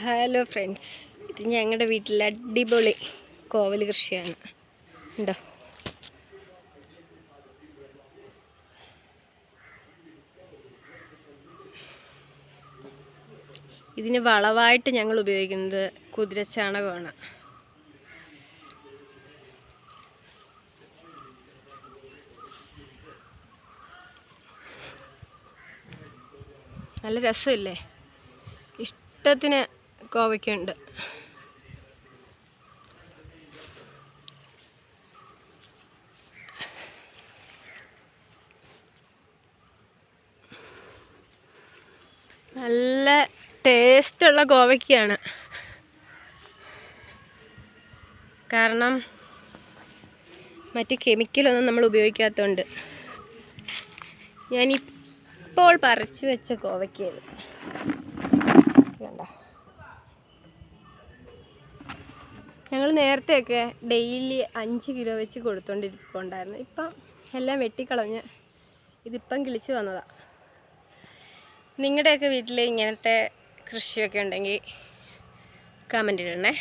Hello friends ഇത് ഞങ്ങളുടെ വീട്ടിലെ അടിപൊളി കോവൽ കൃഷിയാണ്. ഉണ്ടോ? ഇതിന് വളവായിട്ട് ഞങ്ങൾ ഉപയോഗിക്കുന്നത് കുതിരച്ചാണകമാണ്. നല്ല രസമില്ലേ? ഇഷ്ടത്തിന് കോവയ്ക്കുണ്ട് നല്ല ടേസ്റ്റുള്ള കോവയ്ക്കാണ് കാരണം മറ്റ് കെമിക്കലൊന്നും നമ്മൾ ഉപയോഗിക്കാത്തതുകൊണ്ട് ഞാനിപ്പോൾ പറിച്ചു വെച്ച കോവയ്ക്കത് ഞങ്ങൾ നേരത്തെയൊക്കെ ഡെയിലി അഞ്ച് കിലോ വെച്ച് കൊടുത്തോണ്ടിരിക്കുന്നുണ്ടായിരുന്നു ഇപ്പം എല്ലാം വെട്ടിക്കളഞ്ഞ് ഇതിപ്പം കിളിച്ച് വന്നതാണ് നിങ്ങളുടെയൊക്കെ വീട്ടിൽ ഇങ്ങനത്തെ കൃഷിയൊക്കെ ഉണ്ടെങ്കിൽ കമന്റ് ഇടണേ.